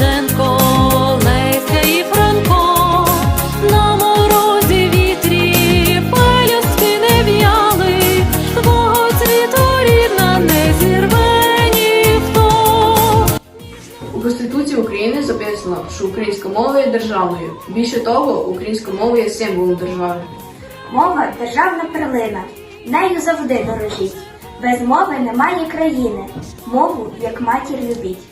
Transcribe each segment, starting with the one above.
Шевченко, Леська і Франко, на морозі вітрі пелюстки не в'яли, твого цвіту рідна не зірве ніхто. У Конституції України записано, що українська мова є державною. Більше того, українська мова є символом держави. Мова державна перлина. Нею завжди дорожіть. Без мови немає країни. Мову як матір любіть.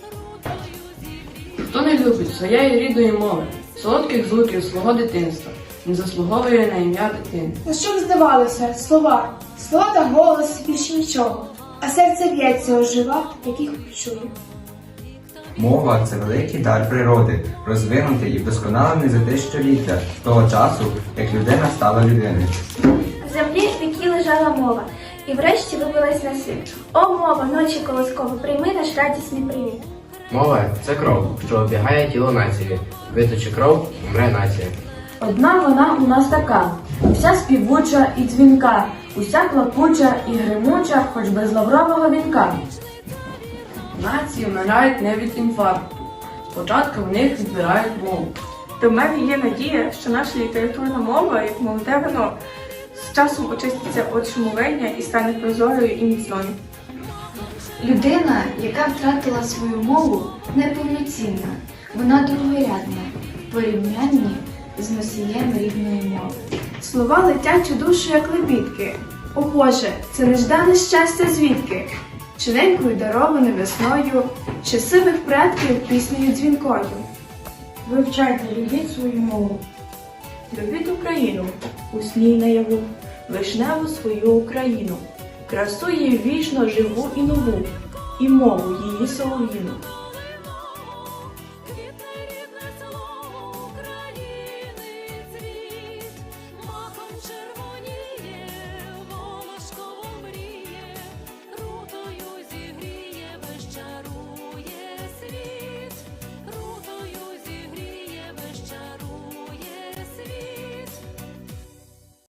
Любить своєї рідної мови, солодких звуків свого дитинства, не заслуговує на ім'я дитини. Ну що б здавалося, слова, слова та голос більше нічого, а серце б'ється ожива, як їх почує. Мова це великий дар природи, розвинутий і вдосконалений за тисячоліття з того часу, як людина стала людиною. В землі віки лежала мова, і врешті вибилась на світ. О, мова, ночі колосково, прийми наш радісний привіт. Мова це кров, що обігає тіло нації. Виточи кров, умре нація. Одна вона у нас така, вся співуча і дзвінка, уся клапуча і гримуча, хоч без лаврового вінка. Нації вмирають не від інфаркту. Спочатку в них відбирають мову. До мене є надія, що наша літературна мова, як молоде вино, з часом очиститься від шумовення і стане прозорою і міцною. Людина, яка втратила свою мову, неповноцінна. Вона другорядна в порівнянні з носієм рідної мови. Слова летять у душу, як лебідки. О Боже, це неждане щастя звідки? Чи ненькою дароване весною, чи сивих предків піснею дзвінкою. Вивчайте, любіть свою мову. Любіть Україну, усній наяву, вишневу свою Україну, красу її вічно живу і нову, і мову її солов'їну.